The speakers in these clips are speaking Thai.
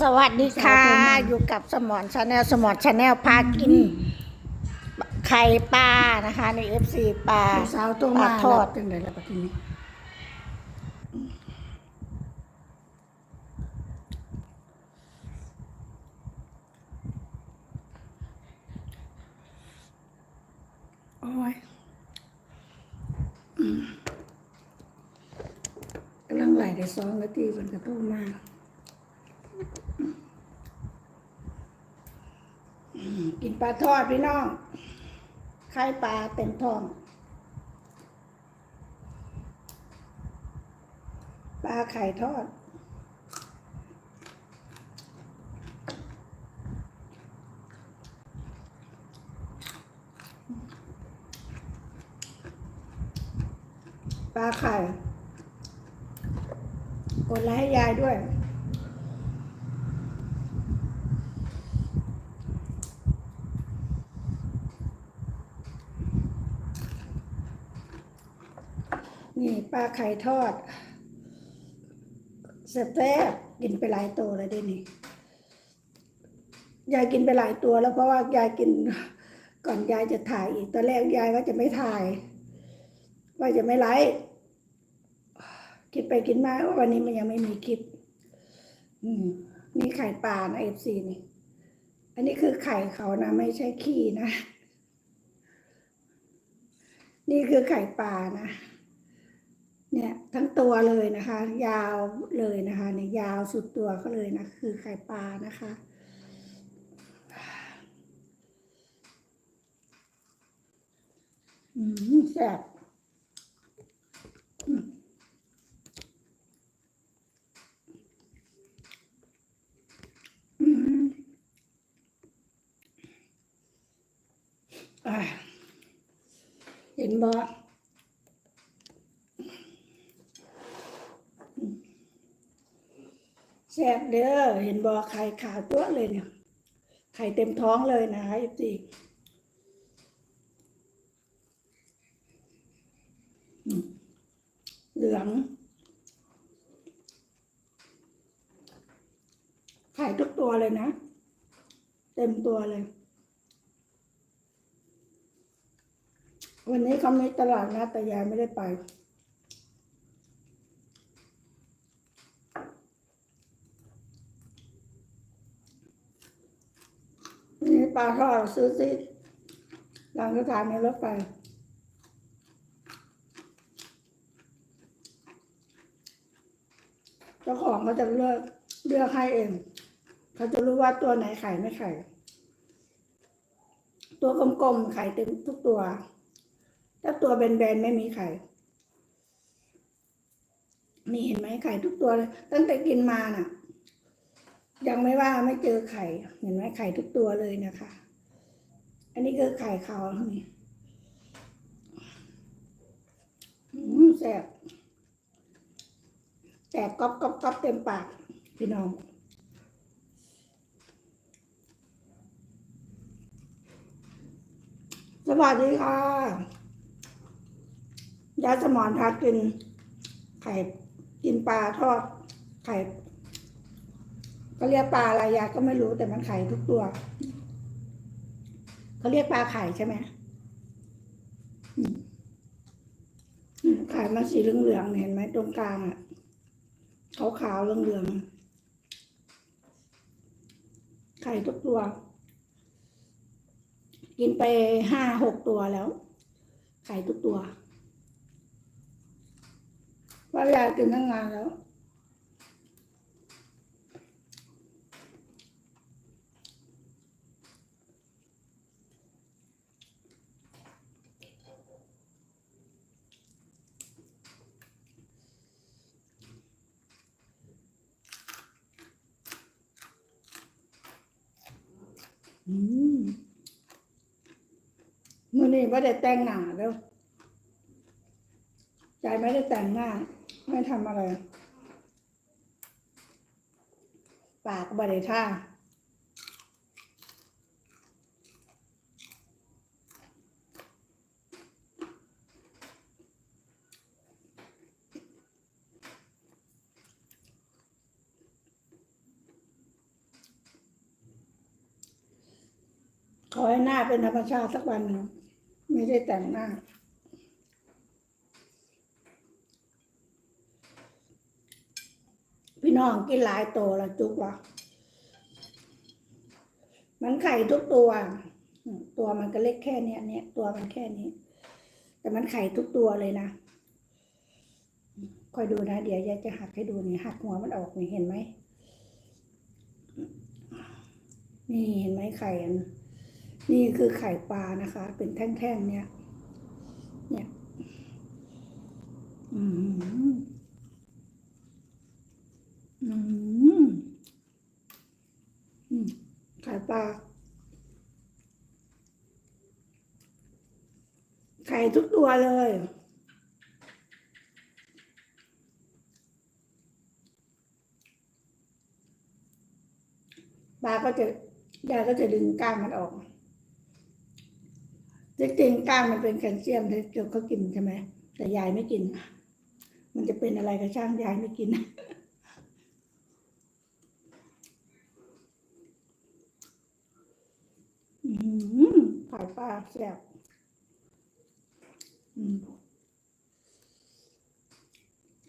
สวัสดีค่ะสาวโทรมาอยู่กับสมอนชาแนลสมอนชาแนลพากิน ไข่ปลานะคะ ในเอฟซีปลาสาวตัวมาปลาทอดจังเลยละปัจจุบันโอ้ยอืมกำลังไหลได้สองนาทีมันกระทู้มากอืม กินปลาทอดพี่น้อง ไข่ปลาเต็มท้อง ปลาไข่ทอด ปลาไข่ กดไลค์ให้ยายด้วย นี่ปลาไข่ทอดแซ่บๆกินไปหลายตัวแล้วดินี่ยายกินไปหลายตัวแล้วเพราะว่ายายกินก่อนยายจะถ่ายอีกตอนแรกยายว่าจะไม่ถ่าย ว่าจะไม่ไลฟ์คิดไปกินมาว่าวันนี้มันยังไม่มีคลิป อืมนี่ไข่ปลานะเอฟซีนี่ อันนี้คือไข่เขานะไม่ใช่ขี้นะ นี่คือไข่ปลานะ เนี่ยทั้งตัวเลยนะคะ ยาวเลยนะคะเนี่ยยาวสุดตัวก็เลยนะคือไข่ปลานะคะ อืมแซ่บอืมอืมอะเห็นบ่ ซ่บเด้อเห็นบอไข่ขาวตัวเลยเนี่ย ไข่เต็มท้องเลยนะคะจีเหลือง ไข่ทุกตัวเลยนะ เต็มตัวเลย วันนี้เขามีตลาดนะแต่ยายไม่ได้ไป นี่ ปลาทอดซื้อซิหลังสถานีรถไฟเจ้าของเขาจะเลือกเลือกให้เองเขาจะรู้ว่าตัวไหนไข่ไม่ไข่ตัวกลมๆไข่เต็มทุกตัว ถ้าตัวแบนๆไม่มีไข่นี่เห็นไหมไข่ทุกตัวเลยตั้งแต่กินมาน่ะ ยังไม่ว่าไม่เจอไข่ เห็นไหมไข่ทุกตัวเลยนะคะ อันนี้คือไข่เขานี่แซ่บแตกก๊อบก๊อบก๊อบเต็มปาก พี่น้องสวัสดีค่ะยาสมอนพากิน ไข่กินปลาทอด ไข่ เขาเรียกปลาอะไรยายก็ไม่รู้แต่มันไข่ทุกตัวเขาเรียกปลาไข่ใช่ไหมอืมอืมไข่มันสีเหลืองๆเห็นไหมตรงกลางอะขาวๆเหลืองๆไข่ทุกตัว กินไปห้าหกตัวแล้ว ไข่ทุกตัวว่ายายกินตั้งนานแล้ว มื่อนี้ไม่ได้แต่งหน้าแล้วใจไม่ได้แต่งหน้า ไม่ทำอะไร ปากก็บริท่า ขอให้หน้าเป็นธรรมชาติสักวันหนึ่งไม่ได้แต่งหน้า พี่น้องกินหลายโตแล้วจุกวะมันไข่ทุกตัว ตัวมันก็เล็กแค่เนี้ยเนี่ยตัวมันแค่นี้ แต่มันไข่ทุกตัวเลยนะคอยดูนะ เดี๋ยวยายจะหักให้ดูนี่หักหัวมันออกนี่เห็นไหมนี่เห็นไหมไข่อั นี่คือไข่ปลานะคะ เป็นแท่งๆเนี่ย เนี่ยอืมอืมอืมไข่ปลา ไข่ทุกตัวเลยปลาก็จะยายก็จะดึงก้างมันออก จริงๆก้างมันเป็นแคลเซียมที่เกี่ยวเขากินใช่ไหมแต่ยายไม่กิน มันจะเป็นอะไรก็ช่างยายไม่กินอืมขายปลาแซ่บ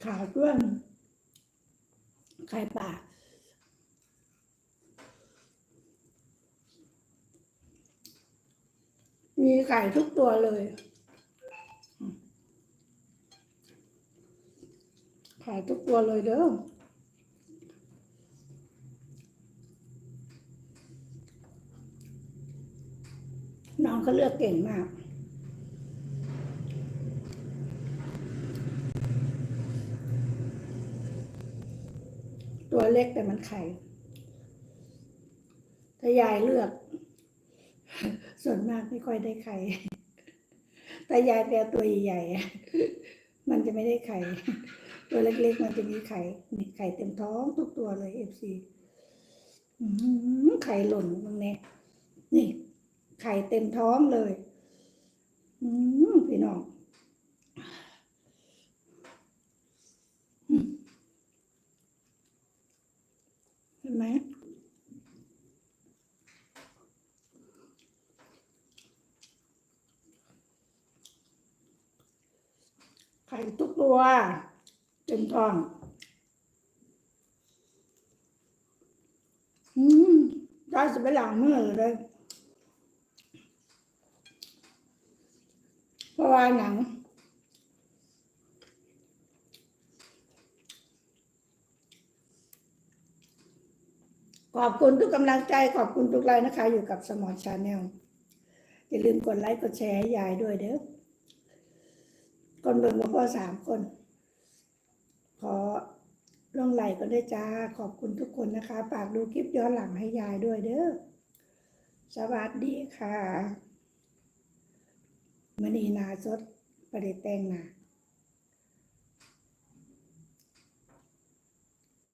ขาวด้วนไข่ปลา มีไก่ทุกตัวเลย ขายทุกตัวเลยเด้อน้องเขาเลือกเก่งมากตัวเล็กแต่มันไข่ถ้ายายเลือก ส่วนมากไม่ค่อยได้ไข่แต่ยายแปลตัวใหญ่ๆมันจะไม่ได้ไข่ ตัวเล็กๆ มันจะมีไข่มีไข่เต็มท้องทุกตัวเลยเอฟซีไข่หล่นตรงนี้นี่ ไข่เต็มท้องเลย อืมพี่น้องอืมเห็นไหม ไข่ทุก ตัวเต็มท้องอืมได้จะไปหลังมือเลยเพราะว่าหนังขอบคุณทุกกำลังใจขอบคุณทุกไลน์นะคะ อยู่กับสมอลชาแนลอย่าลืมกดไลค์กดแชร์ให้ยายด้วยเด้อ คนเบิ่งก็พอสามคน ขอลงไหลก็ได้จ้า ขอบคุณทุกคนนะคะฝากดูคลิปย้อนหลังให้ยายด้วยเด้อ สวัสดีค่ะมณีนาสดประเดแตงนา